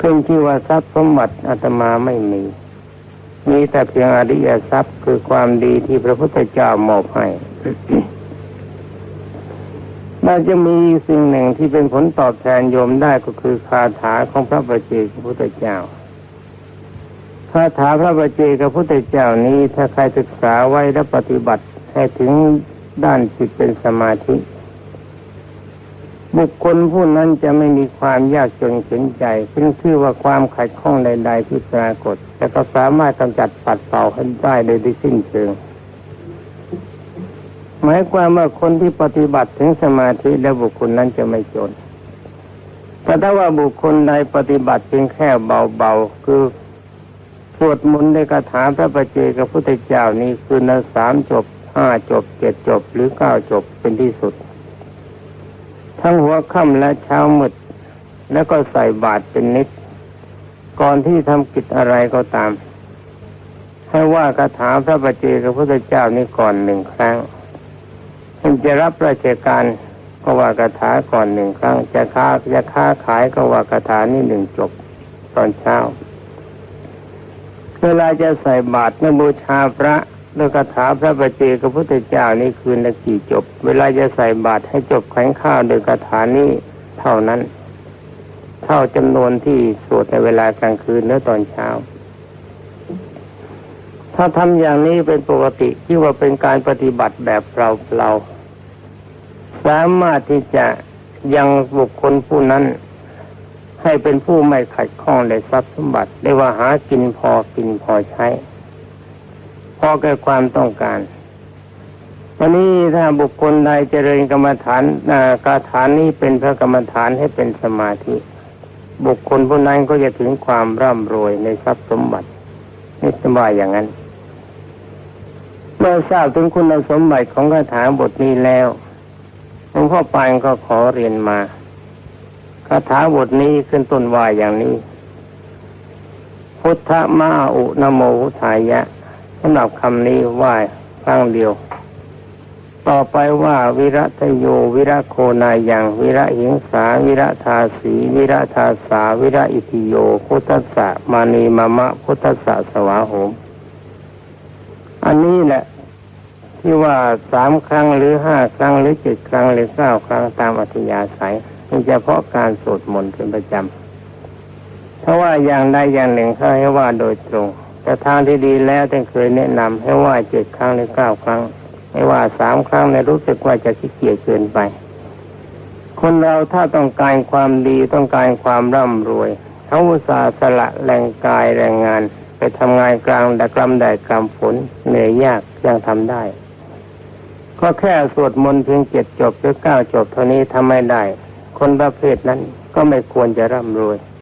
ขึ้นที่ว่าทรัพย์สมบัติอาตมาไม่มี มีแต่เพียงอริยทรัพย์คือความดีที่พระพุทธเจ้ามอบให้น่าจะมีสิ่งหนึ่งที่เป็นผลตอบแทนโยมได้ก็คือคาถาของพระประเจกพระพุทธเจ้าคาถาพระประเจกพระพุทธเจ้านี้ถ้าใครศึกษาไว้และปฏิบัติให้ถึงด้านจิตเป็นสมาธิ บุคคลผู้นั้นจะไม่มีความยากจนเข็นใจซึ่งชื่อว่าความขัดข้องใดๆที่ปรากฏ แต่ก็สามารถกำจัดปัดเป่าให้ได้โดยที่สิ้นเชิงหมายความว่าคนที่ปฏิบัติถึงสมาธิแล้วบุคคลนั้นจะไม่จน แต่ถ้าว่าบุคคลใดปฏิบัติเพียงแค่เบาๆ คือสวดมนต์ในคาถาพระประเจกับพุทธเจ้านี้คือในสามจบห้าจบเจ็ดจบหรือเก้าจบเป็นที่สุด ทั้งหัวค่ำและเช้ามืดแล้วก็ใส่บาตรเป็นนิด ก่อนที่ทำกิจอะไรก็ตาม ให้ว่าคาถาพระประเจกับพุทธเจ้านี้ก่อนหนึ่งครั้งท่านจะรับราชการก็ว่าคาถาก่อนหนึ่งครั้ง จะค้าจะค้าขายก็ว่าคาถานี้หนึ่งจบตอนเช้า เวลาจะใส่บาตรในบูชาพระ ด้วคาถาพระประเจกับพุทธเจ้านี้คืนละกี่จบ เวลาจะใส่บาตรให้จบแข็งข้าวโดยคาถานี้เท่านั้น เท่าจำนวนที่สวดในเวลากลางคืนและตอนเช้า ถ้าทำอย่างนี้เป็นปกติที่ว่าเป็นการปฏิบัติแบบเราเราสามารถที่จะยังบุคคลผู้นั้น ให้เป็นผู้ไม่ขัดข้องในทรัพย์สมบัติได้ว่าหากินพอกินพอใช้ พอแก่ความต้องการวันนี้ถ้าบุคคลใดเจริญกรรมฐานกาฐานนี้เป็นพระกรรมฐานให้เป็นสมาธิ บุคคลผู้นั้นก็จะถึงความร่ำรวยในทรัพย์สมบัตินี่สบายอย่างนั้น เมื่อทราบถึงคุณสมบัติของคาถาบทนี้แล้วหลวงพ่อปานก็ขอเรียนมาคาถาบทนี้ขึ้นต้นว่าอย่างนี้ พุทธมาอุนโมหุทายะำหรับคำนี้ว่าครั้งเดียว ต่อไปว่าวิรัตโยวิระโคนายังวิระหิงสาวิระทาสีวิระทาสาวิระอิติโยพุทธะมานีมะมะพุทธะสวาโหมอันนี้แหละที่ว่าสามครั้งหรือห้าครั้งหรือเจ็ดครั้งหรือเก้าครั้งตามอัธยาศัยนี่เฉพาะการสวดมนต์เป็นประจำเพราะว่าอย่างใดอย่างหนึ่งเขาให้ว่าโดยตรง แต่ทางที่ดีแล้วท่านเคยแนะนำให้ว่าเจ็ดครั้งหรือเก้าครั้ง ไม่ว่าสามครั้งในรู้สึกว่าจะขี้เกียจเกินไป คนเราถ้าต้องการความดีต้องการความร่ำรวยเขาอุตส่าห์สละแรงกายแรงงาน ไปทำงานกลางดดกลำแดดกลำฝนเหนื่อยยากยังทำได้ ก็แค่สวดมนต์เพียงเจ็ดจบหรือเก้าจบเท่านี้ทำไม่ได้ คนประเภทนั้นก็ไม่ควรจะร่ำรวย